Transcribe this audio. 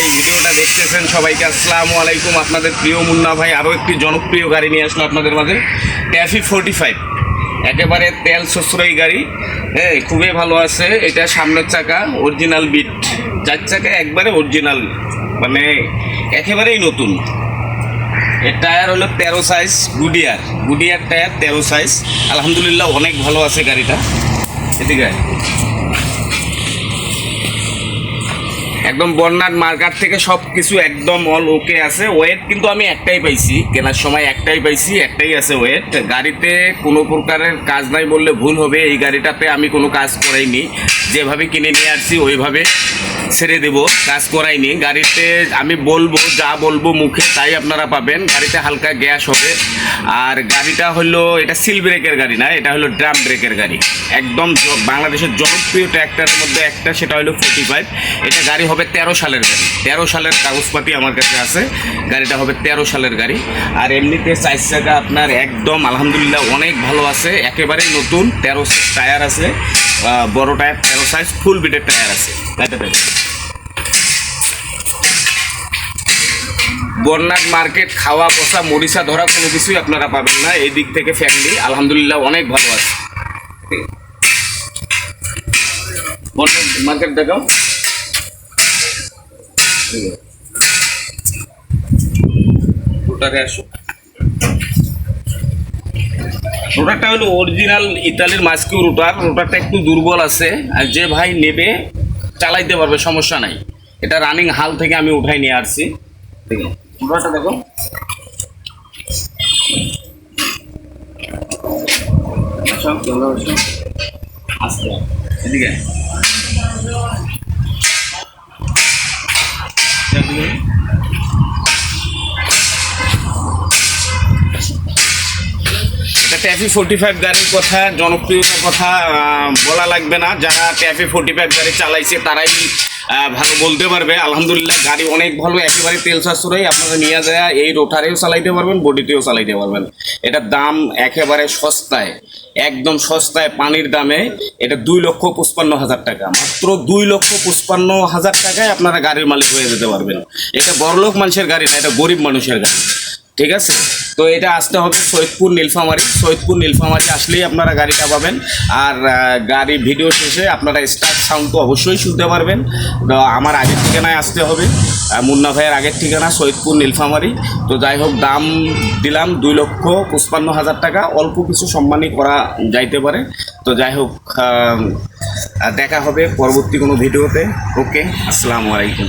এই ভিডিওটা দেখতেছেন সবাইকে, আসসালামু আলাইকুম। আপনাদের প্রিয় মুন্না ভাই আরও একটি জনপ্রিয় গাড়ি নিয়ে আসলো আপনাদের মাঝে। ট্যাফি ফোরটি ফাইভ একেবারে তেল সাশ্রয়ী গাড়ি। হ্যাঁ খুবই ভালো আছে। এটা সামনের চাকা অরিজিনাল বিট চার চাকা একবারে অরিজিনাল মানে একেবারেই নতুন। এর টায়ার হলো তেরো সাইজ গুডিয়ার গুডিয়ার টায়ার তেরো সাইজ আলহামদুলিল্লাহ অনেক ভালো আছে গাড়িটা। এদিকে একদম বর্ণার মার্কার থেকে সব কিছু একদম অল ওকে আছে। ওয়েট কিন্তু আমি একটাই পাইছি, কেনার সময় একটাই পাইছি, একটাই আছে ওয়েট গাড়িতে কোনো প্রকারের কাজ নাই বললে ভুল হবে, এই গাড়িটাতে আমি কোনো কাজ করাইনি। যেভাবে কিনে নিয়ে আসছি, ওইভাবে ছেড়ে দেবো, কাজ করাইনি গাড়িতে আমি বলব, যা বলব মুখে তাই আপনারা পাবেন। গাড়িতে হালকা গ্যাস হবে। আর গাড়িটা হলো, এটা সিল ব্রেকের গাড়ি না, এটা হলো ড্রাম ব্রেকের গাড়ি। একদম বাংলাদেশের জনপ্রিয় ট্র্যাক্টরের মধ্যে একটা, সেটা হলো ফোর্টি ফাইভ এটা গাড়ি হবে তেরো সালের গাড়ি। তেরো সালের কাগজপাতি আমার কাছে আছে। গাড়িটা হবে তেরো সালের গাড়ি। আর এমনিতে চার চাকা আপনার একদম, আলহামদুলিল্লাহ, অনেক ভালো আছে। একেবারেই নতুন, তেরো টায়ার আছে। বড় টায়ার তেরো সাইজ ফুল বিটের টায়ার আছে। বর্ণাঢ মার্কেট, খাওয়া বসা মরিচা, ধরা কোনো কিছুই আপনারা পাবেন না। এই দিক থেকে ফ্যামিলি আলহামদুলিল্লাহ অনেক ভালো আছে। বর্ণাঢ মার্কেট দেখাও। আসো। রোটারটা হলো অরিজিনাল ইতালির মাস্কিউ রোটার। রোটারটা একটু দুর্বল আছে। আর যে ভাই নেবে চালাইতে পারবে, সমস্যা নাই। এটা রানিং হাল থেকে আমি উঠাই নিয়ে আসছি। ঠিক আছে? দেখো এদিকে। ট্যাফি ফোর্টি ফাইভ গাড়ির কথা, জনপ্রিয়তার কথা বলা লাগবে না। যারা ট্যাফি ফোর্টি ফাইভ গাড়ি চালাইছে, তারাই ভালো বলতে পারবে। আলহামদুলিল্লাহ, গাড়ি অনেক ভালো, একেবারে তেল সাশ্রয়ী। আপনারা নিয়ে যায় এই রোটারেও চালাইতে পারবেন, বডিতেও চালাইতে পারবেন। এটার দাম একেবারে সস্তায়, একদম সস্তায়, পানির দামে। এটা দুই লক্ষ পঁচপান্ন হাজার টাকা। মাত্র দুই লক্ষ পঁচপান্ন হাজার টাকায় আপনারা গাড়ির মালিক হয়ে যেতে পারবেন। এটা বড়লোক মানুষের গাড়ি না, এটা গরিব মানুষের গাড়ি। ঠিক আছে? তো এটা আসতে হবে সৈয়দপুর নীলফামারি। সৈয়দপুর নীলফামারি আসলেই আপনারা গাড়িটা পাবেন। আর গাড়ি ভিডিও শেষে আপনারা স্টার্ট সাউন্ড তো অবশ্যই শুনতে পারবেন। আমার আগের ঠিকানায় আসতে হবে। মুন্না ভাইয়ের আগের ঠিকানা সৈয়দপুর নীলফামারি। তো যাই হোক, দাম দিলাম দুই লক্ষ পঁচপান্ন হাজার টাকা। অল্প কিছু সম্মানই করা যাইতে পারে। তো যাই হোক দেখা হবে পরবর্তী কোনো ভিডিওতে ওকে আসসালামু আলাইকুম।